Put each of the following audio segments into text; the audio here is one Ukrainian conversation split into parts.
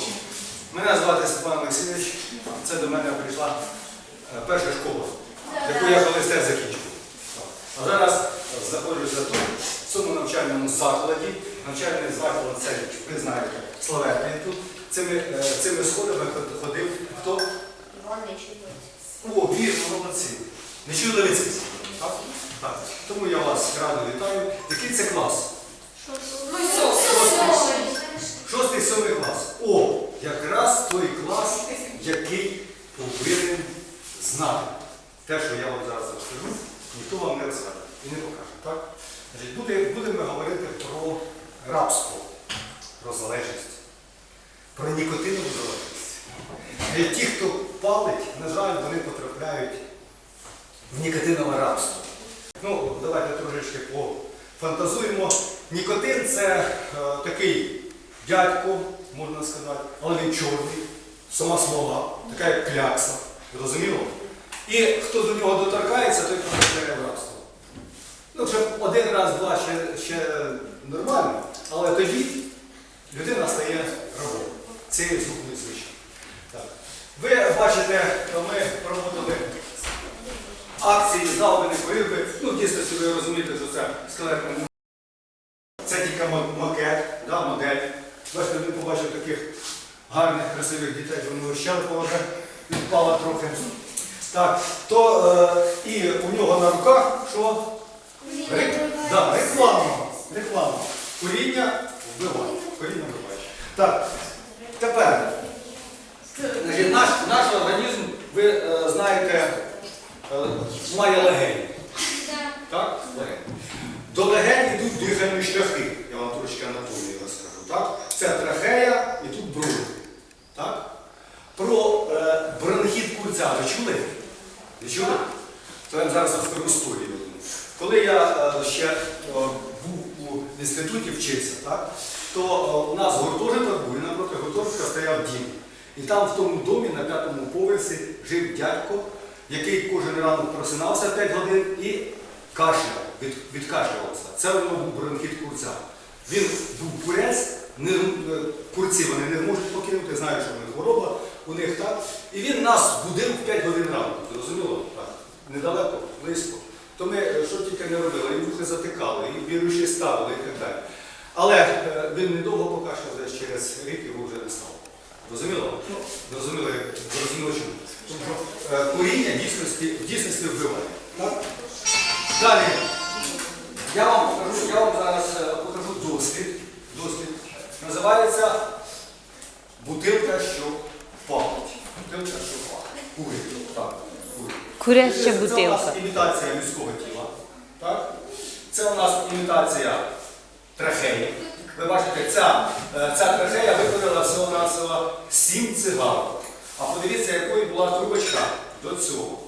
що, мене звати Степан Олексійович. Це до мене прийшла е, перша школа, яку я колись теж закінчив. А зараз знаходжуся тут, в цьому навчальному закладі. Навчальний заклад це, ви знаєте, славетний тут. Цими, е, цими сходами ходив хто? О, вірно, молодці. Не чули Так? Так. Тому я вас радо вітаю. Який це клас? Шостий, сьомий клас. О, якраз той клас, який повинен знати. Те, що я вам зараз розкажу, ніхто вам не розкаже і не покаже. Так? Значить, буде, будемо говорити про рабство, про залежність, про нікотинову залежність. Е, Ті, хто палить, на жаль, вони потрапляють в нікотинове рабство. Ну, давайте трошечки пофантазуємо. Нікотин це е, такий дядько, можна сказати, але він чорний, сама смола, така як клякса. Зрозуміло? І хто до нього доторкається, той потрапляє в. Ну, вже один раз, два ще, ще нормально, але тоді людина стає рабом. Цієї звукної звичайно. Так. Ви бачите, ми проводили акції залбини боротьби. Ну, в дійсності ви розумієте, що це скелетний мо- Це тільки ма- макет, да, модель. Бачите, він побачив таких гарних, красивих що вже відпала трохи. Так, то е, і у нього на руках що? Рек... Да, реклама. Реклама. Коріння вбиває. Коріння вбиває. Так, тепер. Наш, наш організм, ви е, знаєте, е, має легені. Так? Легені. До легень йдуть дихальні шляхи. Я вам трошки анатомію розкажу. Так? Це трахея і тут бронх. Так? Про е, бронхіт курця ви чули? Ви чули? То я вам зараз розкажу історію. Коли я е, ще е, був у інституті вчився, так? то е, у нас гуртожиток був, і напроти гуртожитка стояв дім. І там в тому домі на п'ятому поверсі жив дядько, який кожен ранок просинався 5 годин і кашляв, від, відкашлювався. Це нього був бронхіт курця. Він був курець, не, е, курці вони не можуть покинути, знають, що в них хвороба у них так. І він нас будив в 5 годин ранку. Зрозуміло? Так. Недалеко, близько. То ми е, що тільки не робили, і вухи затикали, і віруші ставили і так далі. Але е, він недовго покашляв, десь через рік його вже не стало. Розуміло? Ну, зрозуміло чому. Тому е, коріння в дійсності, в дійсності вбиває. Так? Далі. Я вам покажу, я вам зараз е, покажу дослід. Дослід. Називається бутилка, що палить. Бутилка, що палить. Курить. Так, курить. Куряща Це у нас імітація людського тіла. Так? Це у нас імітація трахеї. Ви бачите, ця, е, ця трахея виконала всього-навсього 7 цигарок. А подивіться, якою була трубочка до цього.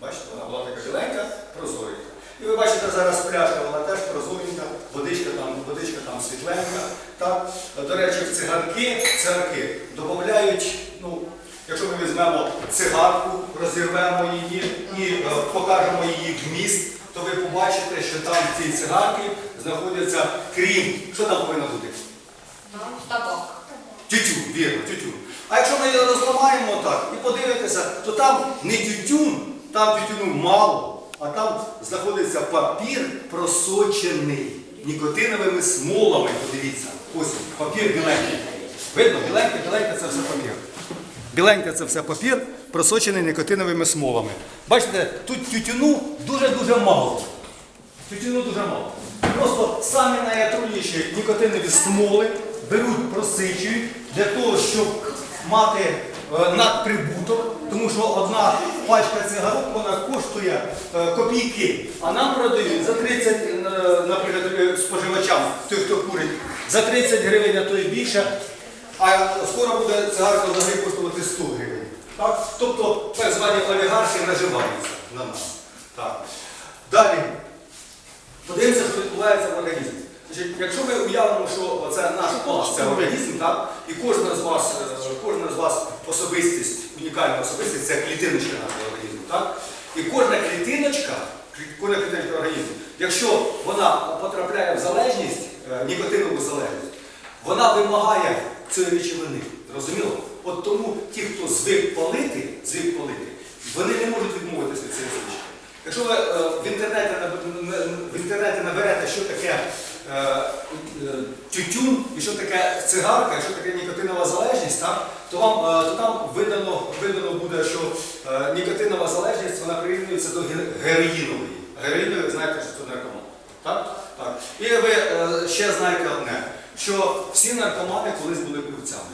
Бачите, вона була така біленька, прозоренька. І ви бачите, зараз пляшка, вона теж прозоренька, водичка там, водичка там світленька. Так? До речі, в цигарки, цигарки додають, ну, якщо ми візьмемо цигарку, розірвемо її і е, покажемо її вміст, то ви побачите, що там в цій цигарці знаходиться крім. Що там повинно бути? Табак. Тютюн, вірно, тютюн. А якщо ми її розламаємо так і подивитися, то там не тютюн, там тютюну мало, а там знаходиться папір просочений нікотиновими смолами. Подивіться. Ось папір біленький. Видно, біленький, біленький це все папір. Біленьке це все папір, просочений нікотиновими смолами. Бачите, тут тютюну дуже-дуже мало. Тютюну дуже мало. Просто самі найотруйніші нікотинові смоли беруть, просичують для того, щоб мати е, надприбуток, тому що одна пачка цигарок вона коштує е, копійки, а нам продають за 30, е, наприклад, споживачам, той, хто курить, за 30 гривень, а то і більше. А скоро буде цигарка взагалі коштувати 100 гривень. Так? Тобто так звані олігархи наживаються на нас. Так. Далі. Подивимося, що відбувається в організмі. Значить, якщо ми уявимо, що це наш клас, це організм, так? і кожна з вас, е, кожна з вас особистість, унікальна особистість, це клітиночка нашого організму. Так? І кожна клітиночка, кожна клітиночка організму, якщо вона потрапляє в залежність, е, нікотинову залежність, вона вимагає цієї речовини. Зрозуміло? От тому ті, хто звик палити, звик палити, вони не можуть відмовитися від цієї звички. Якщо ви е, в, інтернеті, в інтернеті наберете, що таке е, е, тютюн і що таке цигарка, і що таке нікотинова залежність, так, то вам то там видано, видано буде, що нікотинова залежність вона прирівнюється до героїнової. Ви знаєте, що це наркоман. Так? Так. І ви ще знаєте одне, що всі наркомани колись були курцями.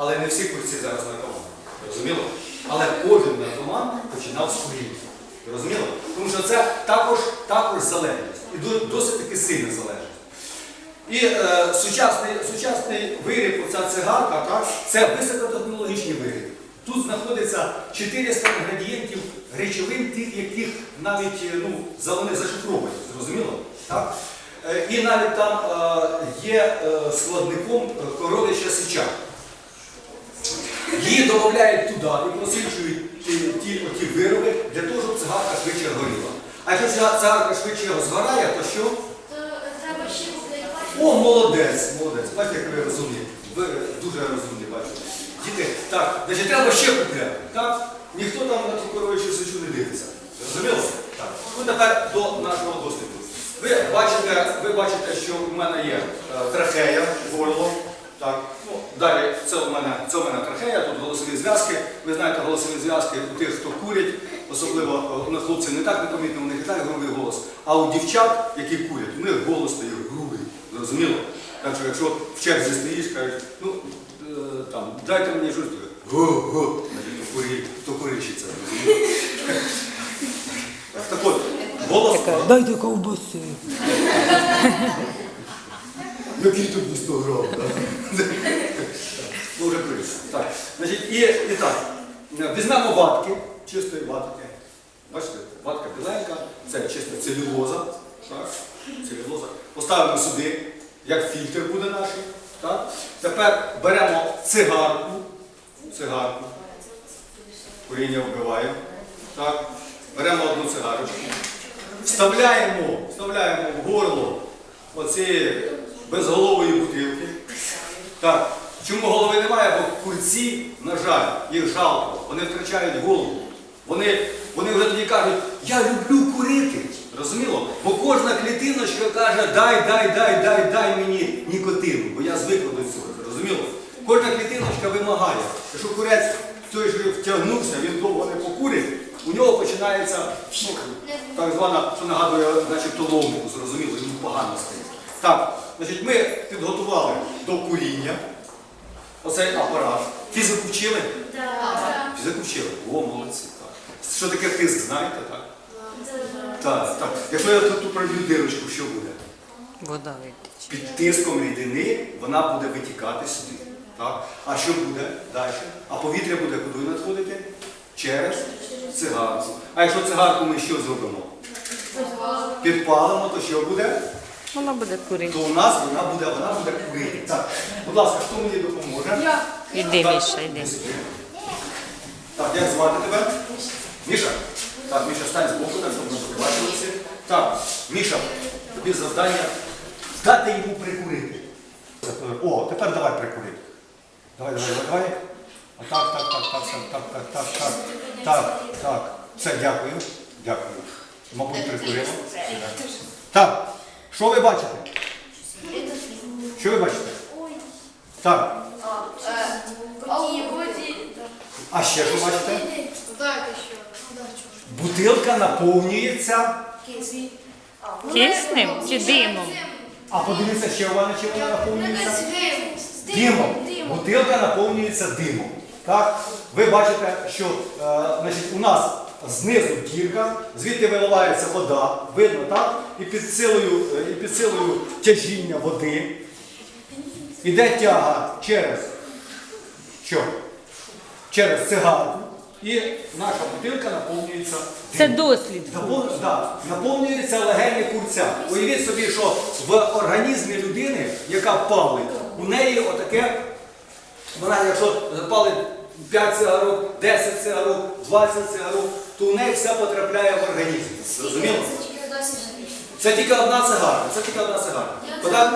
Але не всі курці зараз наркомани. Розуміло? Але кожен наркоман починав з куріння. Розуміло? Тому що це також, також залежність. І досить таки сильна залежність. І е, сучасний, сучасний виріб, оця цигарка, так, це високотехнологічний виріб. Тут знаходиться 400 інгредієнтів речовин, тих, яких навіть е, ну, вони зашифровані, зрозуміло? Так? Е, І навіть там е, є е, складником коров'яча сеча. Її додають туди і просичують ті, ті, оті вироби для того, щоб цигарка швидше горіла. А якщо цигарка швидше згорає, то що? Треба ще. О, молодець, молодець. Бачите, як ви розумні. Ви дуже розумні, бачите. Діти, так, значить, треба ще купляти. Так? Ніхто там на ту коровичу сечу не дивиться. Зрозуміло? Так. Ну тепер до нашого досліду. Ви бачите, ви бачите, що в мене є е, трахея, горло. Так. Ну, далі це у мене, це у мене трахея, тут голосові зв'язки. Ви знаєте, голосові зв'язки у тих, хто курять, особливо е, на хлопців не так непомітно, у них і так грубий голос. А у дівчат, які курять, у них голос стає грубий. Зрозуміло? Так що якщо в черзі стоїш, кажуть, ну е, там, дайте мені щось, го-го, значить, то курі, куричиться. розумієте? Так от, голос. Дайте ковбаси. Який тобі 100 грам, так? Ну. Значить, і, і так, візьмемо ватки, чистої ватки. Бачите, ватка біленька, це чиста целюлоза. Поставимо сюди, як фільтр буде наш. Тепер беремо цигарку. Цигарку. Куріння вбиває. Беремо одну цигарочку. Вставляємо, вставляємо в горло оцієї безголової бутилки. Так, чому голови немає? Бо курці, на жаль, їх жалко, вони втрачають голову. Вони, вони вже тоді кажуть, я люблю курити. Розуміло? Бо кожна клітиночка каже, дай, дай, дай, дай, дай мені нікотину, бо я звикла до цього. Зрозуміло? Кожна клітиночка вимагає. Якщо курець той же втягнувся, він довго не покурить, у нього починається ну, так звана, що нагадує, начебто ломку, зрозуміло, йому погано стає. Так, значить, ми підготували до куріння оцей апарат. Фізику вчили? Фізику вчили. О, молодці. Так. Що таке тиск, знаєте, так? Так, так. Якщо я тут проб'ю дирочку, що буде? Вода витече. Під тиском рідини вона буде витікати сюди. Так? А що буде далі? А повітря буде куди надходити? Через цигарку. А якщо цигарку ми що зробимо? Підпалимо, то що буде? Вона буде курити. То у нас вона буде, вона буде курити. Так, будь ласка, хто мені допоможе? Іди, Так, Міша, йди. сюди. Так, як звати тебе? Міша? Так, Міша, стань збоку, так, щоб ми побачили всі. Так, Міша, тобі завдання дати йому прикурити. О, тепер давай прикурити. Давай, давай, давай, давай. Так, так, так, так, так, так, так, так, так, так, так. Все, дякую. Дякую. Мабуть, прикуримо. Так, що ви бачите? Що ви бачите? Так. А ще що бачите? Бутилка наповнюється. Киснем чи димом? А подивіться ще Івана, чи вона наповнюється? Димом. Бутилка наповнюється димом. Так? Ви бачите, що е, значить, у нас знизу дірка, звідти виливається вода, видно, так? І під силою, е, і під силою тяжіння води іде тяга через що? Через цигарку. І наша бутилка наповнюється Це дослід. Напов- да, наповнюється легені курця. Уявіть собі, що в організмі людини, яка палить, у неї отаке, вона якщо запалить 5 цигарок, 10 цигарок, 20 цигарок, то у неї все потрапляє в організм. Зрозуміло? Це тільки одна цигарка, це тільки одна цигарка.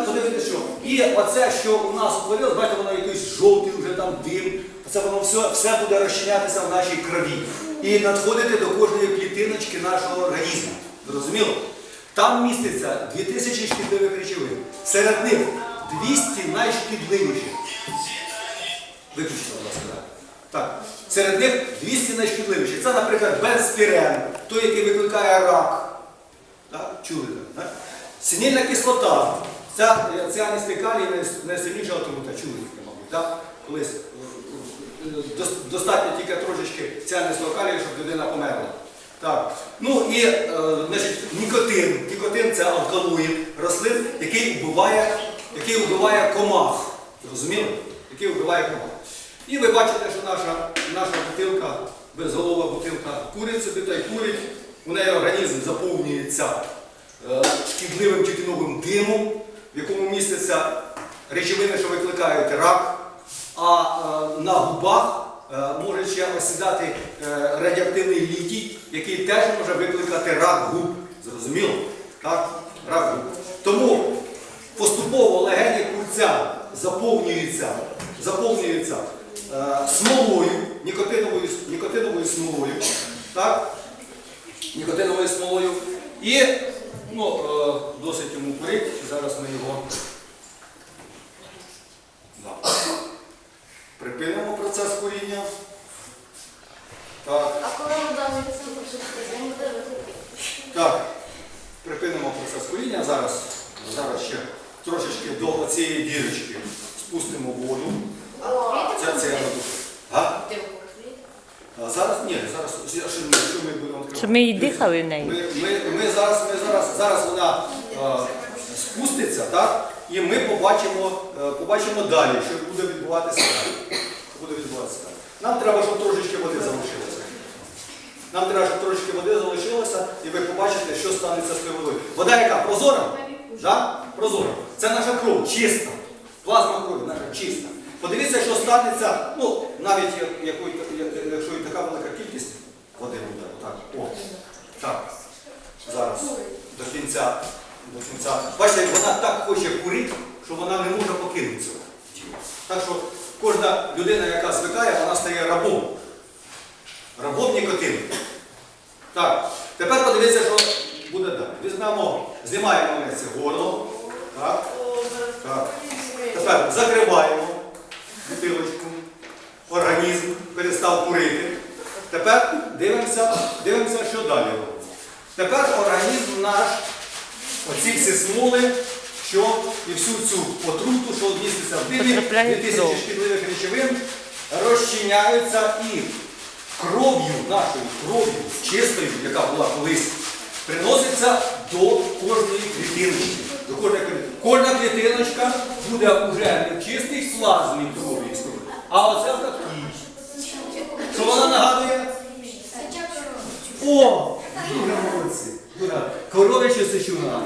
Подивіться, що. І оце, що у нас утворилось, бачите, воно якийсь жовтий вже там дим. Це воно все, все буде розчинятися в нашій крові і надходити до кожної клітиночки нашого організму. Зрозуміло? Там міститься 2000 шкідливих речовин. Серед них 200 найшкідливіших. Виключно, будь ласка, так. Серед них 200 найшкідливіших. Це, наприклад, бенспірен, той, який викликає рак. Так? Чули так? Синільна кислота. Ця, ця анестикалія найсильніша отрута. Чули мабуть. Так? Колись е, е, дос- достатньо тільки трошечки ця анестикалія, щоб людина померла. Так. Ну і е, значить, нікотин. Нікотин це алкалоїд рослин, який вбиває, який вбиває комах. Зрозуміло? Який вбиває комах. І ви бачите, що наша, наша бутилка, безголова бутилка курить собі та й курить. У неї організм заповнюється е, шкідливим тютюновим димом, в якому містяться речовини, що викликають рак, а е, на губах е, може ще осідати радіоактивний літій, який теж може викликати рак губ. Зрозуміло? Так? Рак губ. Тому поступово легені курця заповнюються, заповнюються смолою, нікотиновою, нікотиновою смолою. Так? Нікотиновою смолою. І ну, е, досить йому курить. Зараз ми його да. припинимо процес куріння. Так. А коли не висипає, він буде. Так, припинимо процес куріння. Зараз, зараз ще трошечки до цієї дірочки спустимо воду. Це, це я роблю. А? А зараз ні, зараз що ми, що ми будемо відкривати? Щоб ми її дихали в неї. Ми, ми, ми зараз, ми зараз, зараз вона е, спуститься, так? І ми побачимо, е, побачимо далі, що буде відбуватися далі. Що буде відбуватися далі. Нам треба, щоб трошечки води залишилося. Нам треба, щоб трошечки води залишилося, і ви побачите, що станеться з тою водою. Вода яка? Прозора? Да? Прозора. Це наша кров, чиста. Плазма крові, наша чиста. Подивіться, що станеться, ну, навіть як- якщо і така велика кількість води буде. Отак. О. Так. Зараз. До кінця. До кінця. Бачите, вона так хоче курити, що вона не може покинути цього. діла. Так що кожна людина, яка звикає, вона стає рабом. Рабом нікотину. Так, тепер подивіться, що буде далі. Візьмемо, знімаємо ми це горло. Так, так. Тепер закриваємо бутилочку, організм перестав курити. Тепер дивимося, дивимося, що далі робимо. Тепер організм наш, оці всі смоли, що і всю цю отруту, що міститься в в 2000 кров. шкідливих речовин, розчиняються і кров'ю нашою кров'ю, чистою, яка була колись, приноситься до кожної клітиночки. До. Кожна клітиночка буде вже не в чистій плазмі крові, а оце в такій. Що вона нагадує? О! Дуже молодці. Дуже. Коров'яче сечуна.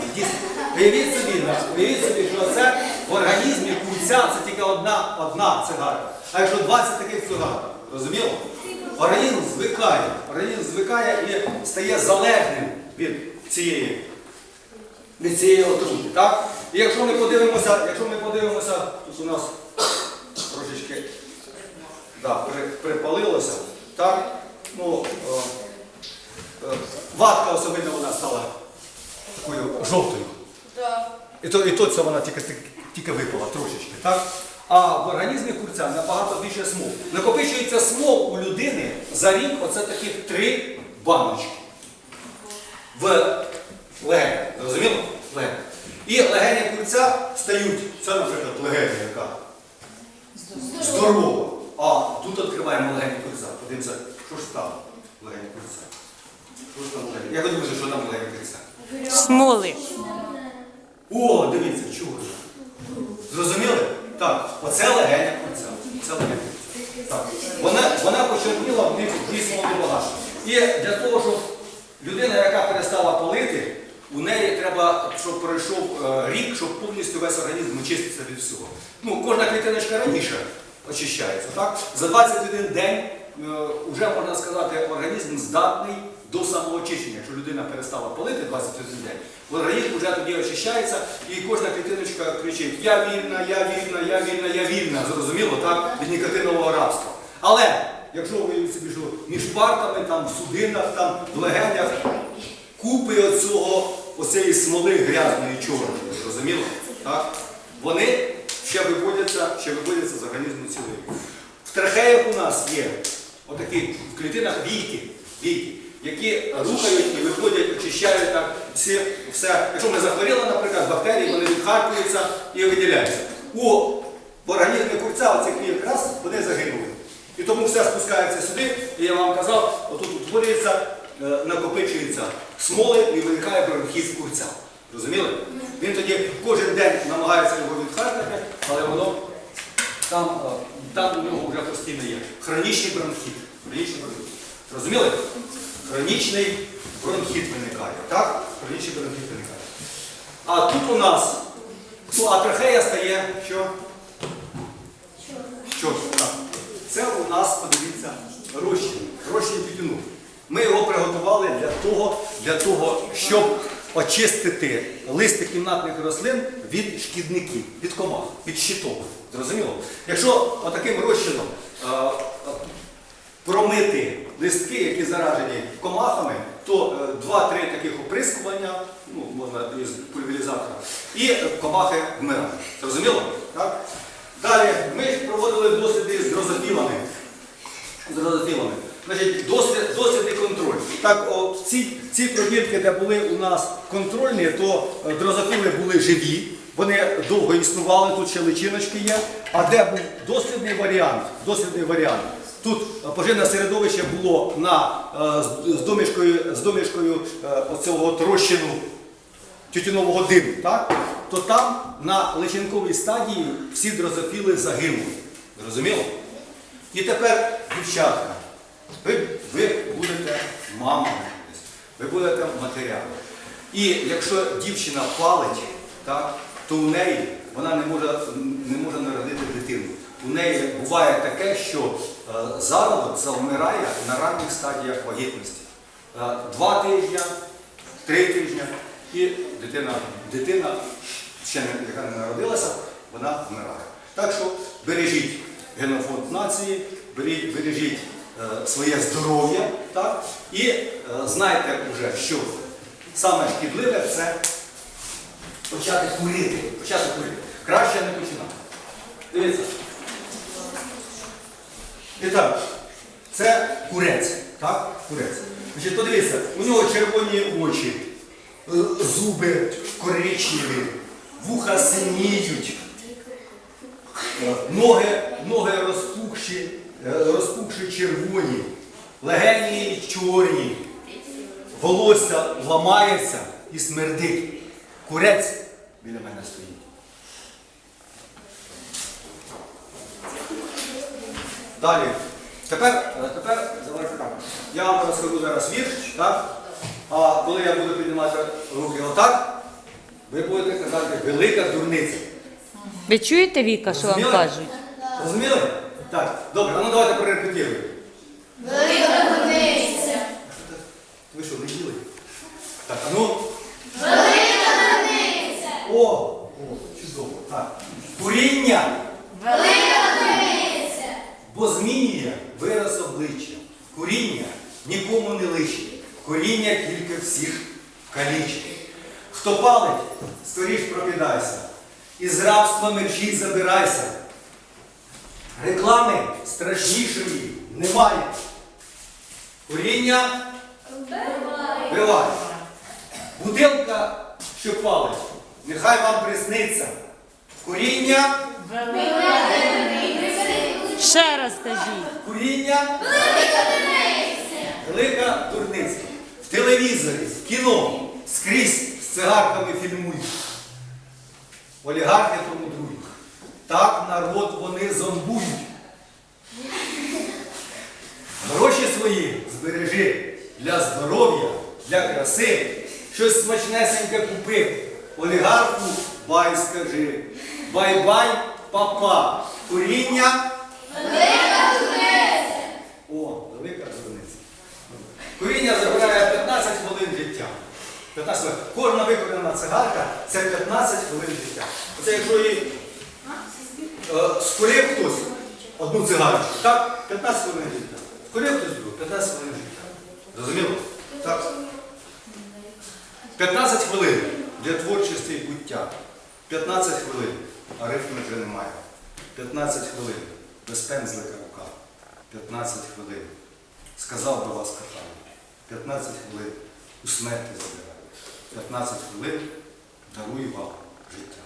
Уявіть собі, уявіть собі, що це в організмі курця це тільки одна, одна цигарка. А якщо 20 таких цигарок, розуміло? Організм звикає, організм звикає і стає залежним від цієї, від цієї отрути. Так? І якщо ми подивимося, якщо ми подивимося, тут у нас трошечки да, при- припалилося, так? Ну, о, Е, Ватка особливо вона стала такою жовтою. І то, і то це вона тільки, тільки випала трошечки. Так? А в організмі курця набагато більше смол. Накопичується смол у людини за рік, оце таких три баночки. В легені. Зрозуміло? Легені. І легені курця стають, це, наприклад, легені, яка здорова. А тут відкриваємо легені курця. Подивимося, що ж там легені курця. Що ж там легені? Як ви думаєте, що там легені курця? Смоли. О, дивіться, чого ж. Зрозуміли? Так, оце легеня курця. Це легеня курця. Так. Вона, вона почерніла в них дійсно багато. І для того, щоб людина, яка перестала палити, у неї треба, щоб пройшов е, рік, щоб повністю весь організм очистився від всього. Ну, кожна клітиночка раніше очищається. Так? За 21 день е, вже можна сказати, організм здатний до самоочищення. Якщо людина перестала палити 21 день, організм вже тоді очищається і кожна клітиночка кричить Я вільна, я вільна, я вільна, я вільна. Зрозуміло, так? Від нікотинового рабства. Але якщо ви собі що між партами, там, в судинах, там, в легенях, купи оцього, оцієї смоли грязної чорної, зрозуміло? Так? Вони ще виводяться, ще виводяться з організму цілої. Трахеях у нас є отакі в клітинах війки, війки, які рухають і виходять, очищають так всі, все. Якщо ми захворіли, наприклад, бактерії, вони відхаркуються і виділяються. У організмі курця оцих війок раз вони загинули. І тому все спускається сюди, і я вам казав, отут утворюється, е, накопичується смоли і виникає бронхіт курця. Розуміли? Він тоді кожен день намагається його відхаркати, але воно там, е, там у нього вже постійно є. Хронічний бронхіт. Хронічний бронхіт. Розуміли? Хронічний бронхіт виникає. Так? Хронічний бронхіт виникає. А тут у нас, ну, а трахея стає що? Що? Так. Це у нас, подивіться, розчин. Розчин тютюну. Ми його приготували для того, для того, щоб очистити листи кімнатних рослин від шкідників, від комах, від щиток. Зрозуміло? Якщо отаким розчином е, е, промити листки, які заражені комахами, то е, два-три таких оприскування, ну, можна із пульверізатора, і е, комахи вмирають. Зрозуміло? Так? Далі ми проводили досліди з дрозофілами. З дрозофілами. Значить, дослід, дослід і контроль. Так, о, ці, ці пробірки, де були у нас контрольні, то е, дрозофіли були живі, вони довго існували, тут ще личиночки є. А де був дослідний варіант? Дослідний варіант. Тут е, поживне середовище було на, е, з, домішкою, з домішкою е, оцього от тютюнового диму, так? то там на личинковій стадії всі дрозофіли загинули. Зрозуміло? І тепер, дівчатка, ви, ви будете мамами, ви будете матерями. І якщо дівчина палить, так, то у неї вона не може, не може народити дитину. У неї буває таке, що е, зародок завмирає на ранніх стадіях вагітності. Е, два тижні, три тижні, і дитина, дитина ще не, не народилася, вона вмирає. Так що бережіть генофонд нації, бережіть своє здоров'я, так? і е, знайте вже, що саме шкідливе це почати курити. Почати курити. Краще не починати. Дивіться. І так, це курець. Так? Курець. Значить, подивіться, у нього червоні очі, е, зуби коричневі, вуха синіють, е, ноги, ноги розпухші, е, розпухші червоні, легені чорні, волосся ламається і смердить. Курець біля мене стоїть. Далі. Тепер, е, тепер давайте так. Я вам розкажу зараз вірш, так? А коли я буду піднімати руки отак, ви будете казати велика дурниця. Ви чуєте, Віка, що вам кажуть? Розуміли? Так, добре, а ну давайте перерепетируємо. Велика дурниця. Ви що, не їли? Так, а ну. Велика дурниця. О! О, чудово. Так. Куріння, Велика дурниця. бо змінює вираз обличчя. Куріння нікому не личить. Куріння тільки всіх калічить. Хто палить, скоріш прокидайся. Із рабства мерчі забирайся. Реклами страшнішої немає. Куріння вбиває. Бутилка, що палить, нехай вам присниться. Куріння, Ще раз кажіть. куріння, велика дурниця. В телевізорі, в кіно, скрізь з цигарками фільмують. Олігархи тому друють. Так народ вони зомбують. Гроші свої збережи для здоров'я, для краси. Щось смачнесеньке купи. Олігарху бай скажи. Бай-бай, папа. Куріння. О, велика дурниця. Куріння забирає 15 хвилин. Кожна виконана цигарка це 15 хвилин життя. Оце якщо її е, хтось одну цигарочку, так? 15 хвилин життя. Скурив хтось другу, 15 хвилин життя. Зрозуміло? Так. 15 хвилин для творчості і буття. 15 хвилин, а рифметри немає. 15 хвилин без пензлика рука. 15 хвилин. Сказав до вас коханий. 15 хвилин у смерті забираю. 15 хвилин дарую вам життя.